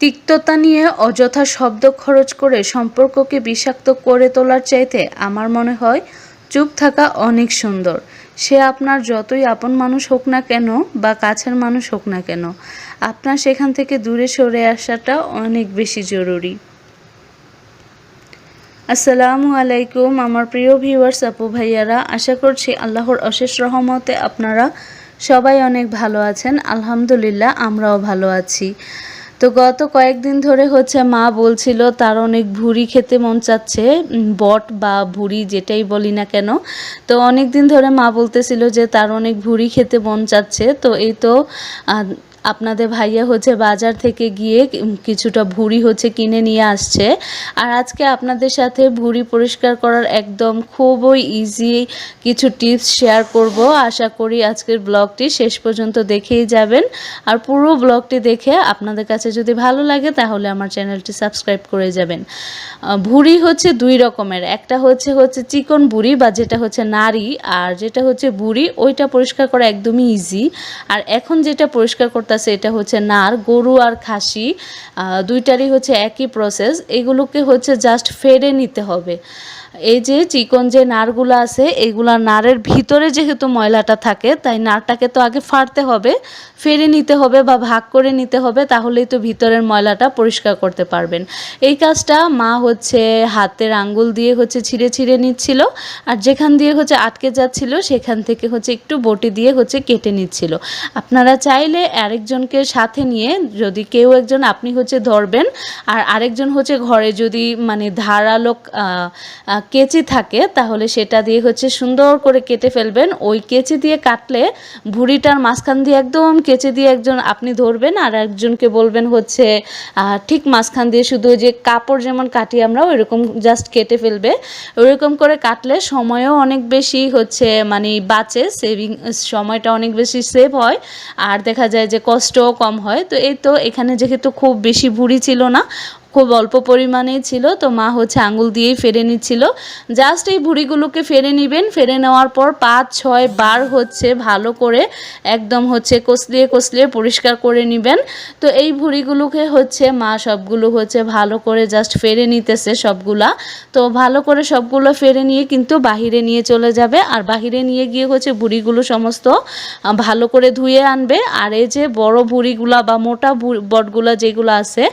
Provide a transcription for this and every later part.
তিক্ততা নিয়ে অযথা শব্দ খরচ করে সম্পর্ককে বিষাক্ত করে তোলার চাইতে আমার মনে হয় চুপ থাকা অনেক সুন্দর। সে আপনার যতই আপন মানুষ হোক না কেন বা কাছের মানুষ হোক না কেন, আপনার সেখান থেকে দূরে সরে আসাটা অনেক বেশি জরুরি। আসসালামু আলাইকুম আমার প্রিয় ভিউয়ার্স আপু ভাইয়ারা, আশা করছি আল্লাহর অশেষ রহমতে আপনারা সবাই অনেক ভালো আছেন। আলহামদুলিল্লাহ, আমরাও ভালো আছি। তো গত কয়েকদিন ধরে হচ্ছে মা বলছিল, তার অনেক ভুড়ি খেতে মন চাচ্ছে বট বা ভুড়ি যেটাই বলি না কেন। তো অনেক দিন ধরে মা বলতেছিল যে, তার অনেক ভুড়ি খেতে মন চাচ্ছে। তো এই তো আপনাদের ভাইয়া হচ্ছে বাজার থেকে গিয়ে কিছুটা ভুড়ি হচ্ছে কিনে নিয়ে আসছে। আর আজকে আপনাদের সাথে ভুড়ি পরিষ্কার করার একদম খুবই ইজি কিছু টিপস শেয়ার করব। আশা করি আজকের ব্লগটি শেষ পর্যন্ত দেখেই যাবেন। আর পুরো ব্লগটি দেখে আপনাদের কাছে যদি ভালো লাগে তাহলে আমার চ্যানেলটি সাবস্ক্রাইব করে যাবেন। ভুড়ি হচ্ছে দুই রকমের। একটা হচ্ছে হচ্ছে চিকন বুড়ি বা যেটা হচ্ছে নারী আর যেটা হচ্ছে বুড়ি ওইটা পরিষ্কার করা একদমই ইজি আর এখন যেটা পরিষ্কার করতেছে, এটা হচ্ছে নার, গরু আর খাসি দুইটারই হচ্ছে একই প্রসেস এগুলোকে হচ্ছে জাস্ট ফেড়ে নিতে হবে। এই যে চিকন যে নারগুলো আছে এইগুলা নারের ভিতরে যেহেতু ময়লাটা থাকে, তাই নারটাকে তো আগে ফাড়তে হবে ফেরে নিতে হবে বা ভাগ করে নিতে হবে, তাহলেই তো ভিতরের ময়লাটা পরিষ্কার করতে পারবেন। এই কাজটা মা হচ্ছে হাতের আঙ্গুল দিয়ে হচ্ছে ছিঁড়ে ছিঁড়ে নিচ্ছিল, আর যেখান দিয়ে হচ্ছে আটকে যাচ্ছিল, সেখান থেকে হচ্ছে একটু বটি দিয়ে হচ্ছে কেটে নিচ্ছিল। আপনারা চাইলে আরেকজনকে সাথে নিয়ে, যদি কেউ একজন আপনি হচ্ছে ধরবেন, আর আরেকজন হচ্ছে ঘরে যদি মানে ধারালো কেচি থাকে, তাহলে সেটা দিয়ে হচ্ছে সুন্দর করে কেটে ফেলবেন। ওই কেচি দিয়ে কাটলে ভুঁড়িটার মাঝখান দিয়ে একদম কেচি দিয়ে একজন আপনি ধরবেন আর একজনকে বলবেন হচ্ছে ঠিক মাঝখান দিয়ে শুধু যে কাপড় যেমন কাটি আমরা, ওইরকম জাস্ট কেটে ফেলবে। ওইরকম করে কাটলে সময়ও অনেক বেশি হচ্ছে মানে বাঁচে সেভিং সময়টা অনেক বেশি সেভ হয়। আর দেখা যায় যে কষ্টও কম হয়। তো এই তো এখানে যেহেতু খুব বেশি ভুঁড়ি ছিল না খুব অল্প পরিমাণেই ছিল। তো মা হচ্ছে আঙুল দিয়েই ফেরে নিচ্ছিল। জাস্ট এই ভুঁড়িগুলোকে ফেরে নেবেন। ফেরে নেওয়ার পর পাঁচ, ছয় বার হচ্ছে ভালো করে একদম হচ্ছে কষলিয়ে কষলিয়ে পরিষ্কার করে নেবেন। তো এই ভুঁড়িগুলোকে হচ্ছে মা সবগুলো হচ্ছে ভালো করে জাস্ট ফেরে নিতেছে সবগুলা। তো ভালো করে সবগুলো ফেরে নিয়ে কিন্তু বাহিরে নিয়ে চলে যাবে। আর বাহিরে নিয়ে গিয়ে হচ্ছে ভুঁড়িগুলো সমস্ত ভালো করে ধুয়ে আনবে। আর এই যে বড় ভুঁড়িগুলা বা মোটা বটগুলা যেগুলো আছে,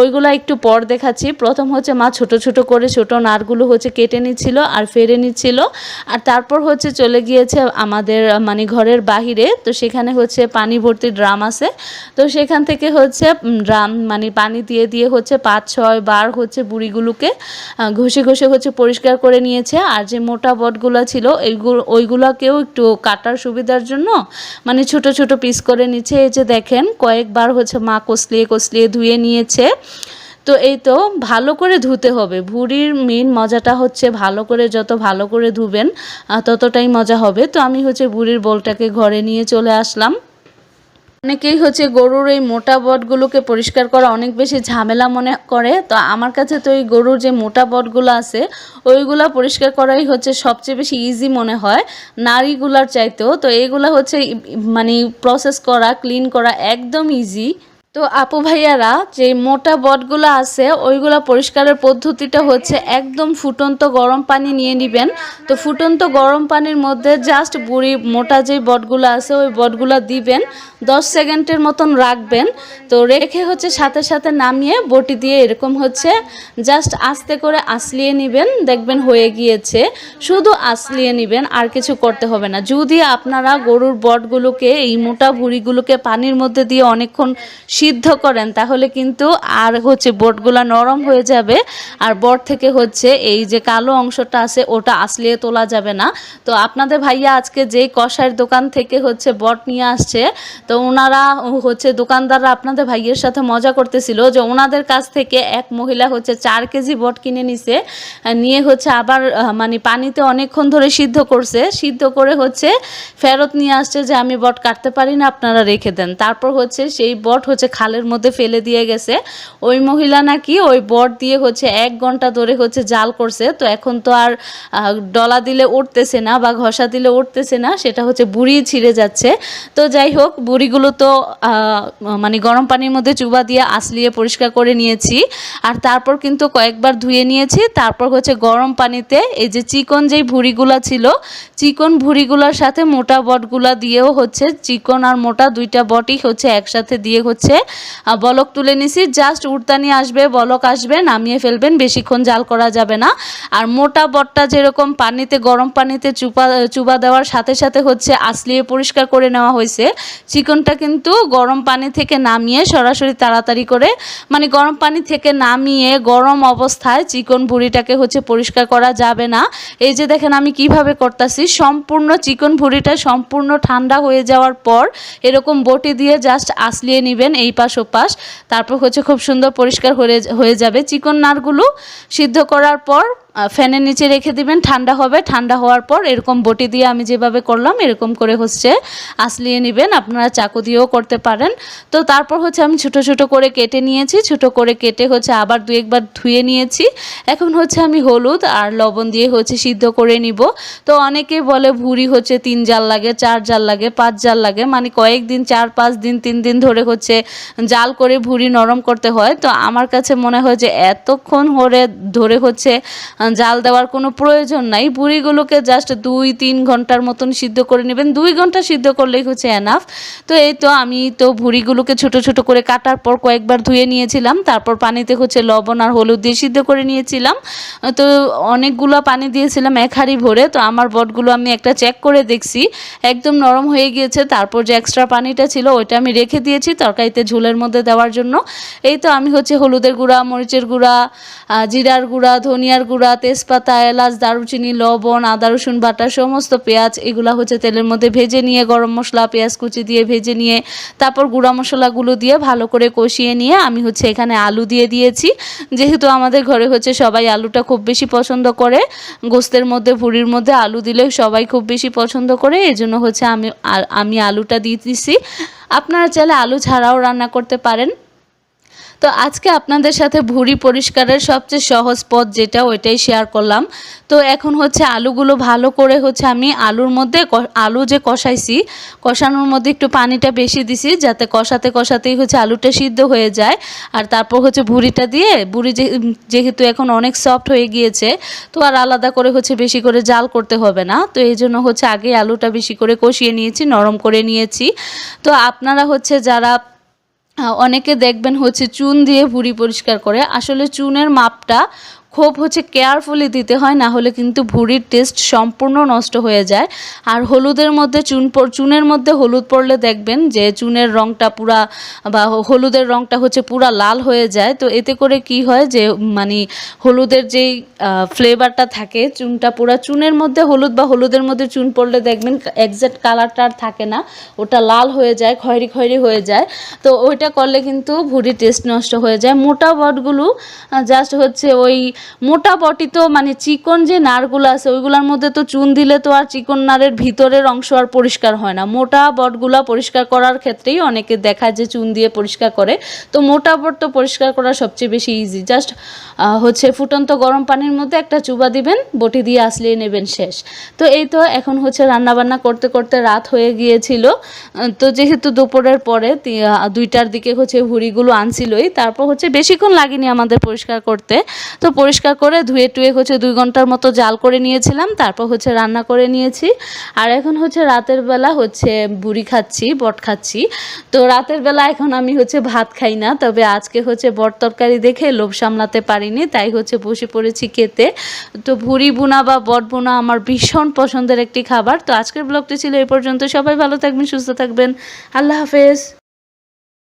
ওইগুলা একটু পর দেখাচ্ছি। প্রথম হচ্ছে মা ছোট ছোট করে ছোট নারগুলো হচ্ছে কেটে নিচ্ছিল আর ফেরে নিচ্ছিল। আর তারপর হচ্ছে চলে গিয়েছে আমাদের মানে ঘরের বাহিরে। তো সেখানে হচ্ছে পানি ভর্তি ড্রাম আছে। তো সেখান থেকে হচ্ছে ড্রাম মানে পানি দিয়ে দিয়ে হচ্ছে পাঁচ, ছয় বার হচ্ছে বুড়িগুলোকে ঘষে ঘষে হচ্ছে পরিষ্কার করে নিয়েছে। আর যে মোটা বটগুলো ছিল, এইগুলো, ওইগুলোকেও একটু কাটার সুবিধার জন্য মানে ছোট ছোট পিস করে নিচ্ছে। এই যে দেখেন, কয়েকবার হচ্ছে মা কষলিয়ে কষলিয়ে ধুয়ে নিয়েছে। তো এই তো ভালো করে ধুতে হবে। ভুঁড়ির মেন মজাটা হচ্ছে ভালো করে যত ভালো করে ধুবেন ততটাই মজা হবে। তো আমি হচ্ছে বুড়ির বোলটাকে ঘরে নিয়ে চলে আসলাম। অনেকেই হচ্ছে গরুর এই মোটা বটগুলোকে পরিষ্কার করা অনেক বেশি ঝামেলা মনে করে। তো আমার কাছে তো এই গরুর যে মোটা বটগুলো আছে, ওইগুলা পরিষ্কার করাই হচ্ছে সবচেয়ে বেশি ইজি মনে হয়। নারীগুলার চাইতেও। তো এইগুলা হচ্ছে মানে প্রসেস করা ক্লিন করা একদম ইজি তো আপু ভাইয়ারা যে মোটা বটগুলো আছে, ওইগুলো পরিষ্কারের পদ্ধতিটা হচ্ছে একদম ফুটন্ত গরম পানি নিয়ে নেবেন। তো ফুটন্ত গরম পানির মধ্যে জাস্ট বুড়ি মোটা যে বটগুলো আছে, ওই বটগুলো দিবেন, দশ সেকেন্ডের মতন রাখবেন। তো রেখে হচ্ছে সাথে সাথে নামিয়ে বটি দিয়ে এরকম হচ্ছে জাস্ট আস্তে করে আসলিয়ে নেবেন, দেখবেন হয়ে গিয়েছে। শুধু আসলিয়ে নেবেন, আর কিছু করতে হবে না। যদি আপনারা গরুর বটগুলোকে, এই মোটা ভুঁড়িগুলোকে পানির মধ্যে দিয়ে অনেকক্ষণ সিদ্ধ করেন, তাহলে কিন্তু আর হচ্ছে বটগুলা নরম হয়ে যাবে। আর বট থেকে হচ্ছে এই যে কালো অংশটা আছে, ওটা আসলিয়ে তোলা যাবে না। তো আপনাদের ভাইয়া আজকে যেই কষাইয়ের দোকান থেকে হচ্ছে বট নিয়ে আসছে, তো ওনারা হচ্ছে দোকানদাররা আপনাদের ভাইয়ের সাথে মজা করতেছিল যে ওনাদের কাছ থেকে এক মহিলা হচ্ছে চার কেজি বট কিনে নিছে, নিয়ে হচ্ছে আবার মানে পানিতে অনেকক্ষণ ধরে সিদ্ধ করছে। সিদ্ধ করে হচ্ছে ফেরত নিয়ে আসছে যে, আমি বট কাটতে পারি না, আপনারা রেখে দেন। তারপর হচ্ছে সেই বট হচ্ছে খালের মধ্যে ফেলে দিয়ে গেছে। ওই মহিলা নাকি ওই বট দিয়ে হচ্ছে এক ঘণ্টা ধরে হচ্ছে জাল করছে। তো এখন তো আর ডলা দিলে উঠতেছে না বা ঘষা দিলে উঠতেছে না, সেটা হচ্ছে বুড়ি ছিঁড়ে যাচ্ছে। তো যাই হোক, বুড়িগুলো তো মানে গরম পানির মধ্যে চুবা দিয়ে আসলিয়ে পরিষ্কার করে নিয়েছি। আর তারপর কিন্তু কয়েকবার ধুয়ে নিয়েছি। তারপর হচ্ছে গরম পানিতে এই যে চিকন যেই ভুড়িগুলা ছিল, চিকন ভুড়িগুলোর সাথে মোটা বটগুলা দিয়েও হচ্ছে, চিকন আর মোটা দুইটা বটই হচ্ছে একসাথে দিয়ে হচ্ছে বলক তুলে নিছি জাস্ট উড়তানি আসবে, বলক আসবে, নামিয়ে ফেলবেন, বেশিক্ষণ জাল করা যাবে না। আর মোটা বটটা যেরকম পানিতে, গরম পানিতে চুপা, চুবা দেওয়ার সাথে সাথে হচ্ছে আসলিয়ে পরিষ্কার করে নেওয়া হয়েছে। চিকনটা কিন্তু গরম পানি থেকে নামিয়ে সরাসরি তাড়াতাড়ি করে মানে গরম পানি থেকে নামিয়ে গরম অবস্থায় চিকন ভুঁড়িটাকে হচ্ছে পরিষ্কার করা যাবে না। এই যে দেখেন আমি কীভাবে করতেছি, সম্পূর্ণ চিকন ভুঁড়িটা সম্পূর্ণ ঠান্ডা হয়ে যাওয়ার পর এরকম বটি দিয়ে জাস্ট আসলিয়ে নেবেন, এই পাশ ও পাশ তারপর হচ্ছে খুব সুন্দর পরিষ্কার হয়ে হয়ে যাবে। চিকন নারগুলো সিদ্ধ করার পর ফ্যানের নিচে রেখে দিবেন, ঠান্ডা হবে। ঠান্ডা হওয়ার পর এরকম বটি দিয়ে আমি যেভাবে করলাম, এরকম করে হচ্ছে আসলিয়ে নেবেন। আপনারা চাকু দিয়েও করতে পারেন। তো তারপর হচ্ছে আমি ছোট ছোট করে কেটে নিয়েছি। ছোট করে কেটে হচ্ছে আবার দু একবার ধুয়ে নিয়েছি। এখন হচ্ছে আমি হলুদ আর লবণ দিয়ে হচ্ছে সিদ্ধ করে নিব। তো অনেকে বলে ভুড়ি হচ্ছে তিন জাল লাগে, চার জাল লাগে, পাঁচ জাল লাগে। মানে কয়েকদিন চার, পাঁচ দিন, তিন দিন ধরে হচ্ছে জাল করে ভুড়ি নরম করতে হয়। তো আমার কাছে মনে হয় যে এতক্ষণ ধরে ধরে হচ্ছে জাল দেওয়ার কোনো প্রয়োজন নাই। বুড়িগুলোকে জাস্ট দুই, তিন ঘণ্টার মতন সিদ্ধ করে নেবেন। দুই ঘণ্টা সিদ্ধ করলেই হচ্ছে এনাফ তো এই তো আমি তো ভুড়িগুলোকে ছোট ছোট করে কাটার পর কয়েকবার ধুয়ে নিয়েছিলাম। তারপর পানিতে হচ্ছে লবণ আর হলুদ দিয়ে সিদ্ধ করে নিয়েছিলাম। তো অনেকগুলো পানি দিয়েছিলাম এক হাঁড়ি ভরে। তো আমার বটগুলো আমি একটা চেক করে দেখছি। একদম নরম হয়ে গিয়েছে। তারপর যে এক্সট্রা পানিটা ছিল, ওইটা আমি রেখে দিয়েছি তরকারিতে ঝোলের মধ্যে দেওয়ার জন্য। এই তো আমি হচ্ছে হলুদের গুঁড়া, মরিচের গুঁড়া জিরার গুঁড়া, ধনিয়ার গুঁড়া তেজপাতা, এলাচ, দারুচিনি, লবণ, আদা, রসুন বাটা, সমস্ত পেঁয়াজ, এগুলা হচ্ছে তেলের মধ্যে ভেজে নিয়ে, গরম মশলা, পেঁয়াজ কুচি দিয়ে ভেজে নিয়ে, তারপর গুঁড়া মশলাগুলো দিয়ে ভালো করে কষিয়ে নিয়ে আমি হচ্ছে এখানে আলু দিয়ে দিয়েছি। যেহেতু আমাদের ঘরে হচ্ছে সবাই আলুটা খুব বেশি পছন্দ করে, গোস্তের মধ্যে ভুড়ির মধ্যে আলু দিলে সবাই খুব বেশি পছন্দ করে এই জন্য হচ্ছে আমি আমি আলুটা দিয়ে দিছি আপনারা চাইলে আলু ছাড়াও রান্না করতে পারেন। তো আজকে আপনাদের সাথে ভুঁড়ি পরিষ্কারের সবচেয়ে সহজ পথ যেটা, ওইটাই শেয়ার করলাম। তো এখন হচ্ছে আলুগুলো ভালো করে হচ্ছে আমি আলুর মধ্যে আলু যে কষাইছি, কষানোর মধ্যে একটু পানিটা বেশি দিছি যাতে কষাতে কষাতেই হচ্ছে আলুটা সিদ্ধ হয়ে যায়। আর তারপর হচ্ছে ভুঁড়িটা দিয়ে, ভুঁড়ি যেহেতু এখন অনেক সফট হয়ে গিয়েছে, তো আর আলাদা করে হচ্ছে বেশি করে জাল করতে হবে না। তো এই জন্য হচ্ছে আগে আলুটা বেশি করে কষিয়ে নিয়েছি, নরম করে নিয়েছি। তো আপনারা হচ্ছে যারা অনেকে দেখবেন হচ্ছে চুন দিয়ে ভুঁড়ি পরিষ্কার করে। আসলে চুনের মাপটা খুব হচ্ছে কেয়ারফুলি দিতে হয়, না হলে কিন্তু ভুঁড়ির টেস্ট সম্পূর্ণ নষ্ট হয়ে যায়। আর হলুদের মধ্যে চুন চুনের মধ্যে হলুদ পড়লে দেখবেন যে চুনের রঙটা পুরা বা হলুদের রঙটা হচ্ছে পুরা লাল হয়ে যায়। তো এতে করে কি হয় যে মানে হলুদের যেই ফ্লেভারটা থাকে, চুনটা পুরা চুনের মধ্যে হলুদ বা হলুদের মধ্যে চুন পড়লে দেখবেন একজ্যাক্ট কালারটা আর থাকে না। ওটা লাল হয়ে যায়, খয়েরি খয়েরি হয়ে যায়। তো ওইটা করলে কিন্তু ভুঁড়ি টেস্ট নষ্ট হয়ে যায়। মোটা বটগুলো জাস্ট হচ্ছে ওই মোটা বটি তো মানে চিকন যে নারগুলো আছে, ওইগুলোর মধ্যে তো চুন দিলে তো আর চিকন নারের ভিতরের অংশ আর পরিষ্কার হয় না। মোটা বটগুলা পরিষ্কার করার ক্ষেত্রেই অনেকে দেখায় যে চুন দিয়ে পরিষ্কার করে। তো মোটা বট তো পরিষ্কার করা সবচেয়ে বেশি ইজি জাস্ট হচ্ছে ফুটন্ত গরম পানির মধ্যে একটা চুবা দিবেন, বটি দিয়ে আসলিয়ে নেবেন শেষ। তো এই তো এখন হচ্ছে রান্না বান্না করতে করতে রাত হয়ে গিয়েছিল। তো যেহেতু দুপুরের পরে দুইটার দিকে হচ্ছে ভুড়িগুলো আনছিলই, তারপর হচ্ছে বেশিক্ষণ লাগেনি আমাদের পরিষ্কার করতে। তো পরিষ্কার করে ধুয়ে টুয়ে হচ্ছে দুই ঘণ্টার মতো জাল করে নিয়েছিলাম, তারপর হচ্ছে রান্না করে নিয়েছি। আর এখন হচ্ছে রাতের বেলা হচ্ছে বুড়ি খাচ্ছি, বট খাচ্ছি। তো রাতের বেলা এখন আমি হচ্ছে ভাত খাই না, তবে আজকে হচ্ছে বট তরকারি দেখে লোভ সামলাতে পারিনি, তাই হচ্ছে বসে পড়েছি খেতে। তো ভুড়ি বোনা বা বট বোনা আমার ভীষণ পছন্দের একটি খাবার। তো আজকের ব্লগটি ছিল এই পর্যন্ত, সবাই ভালো থাকবেন, সুস্থ থাকবেন। আল্লাহ হাফেজ।